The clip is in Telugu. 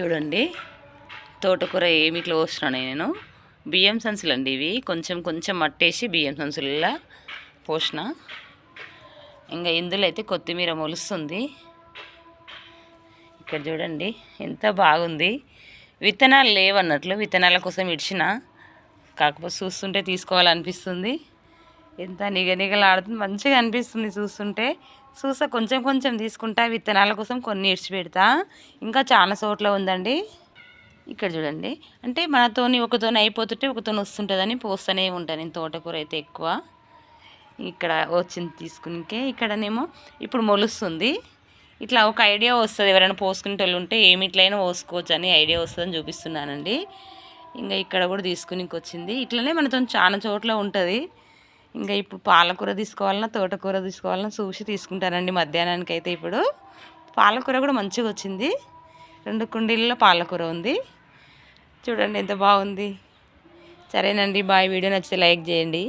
చూడండి. తోటకూర ఏమి ఇట్లా పోస్తున్నాను నేను. బియ్యం సంచులు అండి ఇవి. కొంచెం కొంచెం మట్టేసి బియ్యం సంచులలో పోసిన. ఇంకా ఇందులో అయితే కొత్తిమీర మొలుస్తుంది. ఇక్కడ చూడండి ఎంత బాగుంది. విత్తనాలు లేవన్నట్లు విత్తనాల కోసం ఇడిచిన. కాకపోతే చూస్తుంటే తీసుకోవాలనిపిస్తుంది. ఎంత నిగనిగలాడుతుంది మంచిగా అనిపిస్తుంది చూస్తుంటే. చూసా కొంచెం కొంచెం తీసుకుంటా విత్తనాల కోసం కొన్ని ఇడిచి పెడతా ఇంకా చాలా చోట్ల ఉందండి. ఇక్కడ చూడండి. అంటే మనతోని ఒకతోని అయిపోతుంటే ఒకతోని వస్తుంటుందని పోస్తూనే ఉంటాను నేను తోటకూర అయితే ఎక్కువ. ఇక్కడ వచ్చింది తీసుకునికే. ఇక్కడనేమో ఇప్పుడు మొలుస్తుంది. ఇట్లా ఒక ఐడియా వస్తుంది ఎవరైనా పోసుకునే వాళ్ళు ఉంటే ఏమి పోసుకోవచ్చు అని ఐడియా వస్తుందని చూపిస్తున్నానండి. ఇంకా ఇక్కడ కూడా తీసుకునికి వచ్చింది ఇట్లనే మనతో చాలా చోట్ల ఉంటుంది. ఇంకా ఇప్పుడు పాలకూర తీసుకోవాలన్నా తోటకూర తీసుకోవాలన్నా చూసి తీసుకుంటానండి మధ్యాహ్నానికి అయితే ఇప్పుడు. పాలకూర కూడా మంచిగా వచ్చింది. రెండు కుండీల్లో పాలకూర ఉంది. చూడండి ఎంత బాగుంది. సరేనండి బాయ్. వీడియో నచ్చితే లైక్ చేయండి.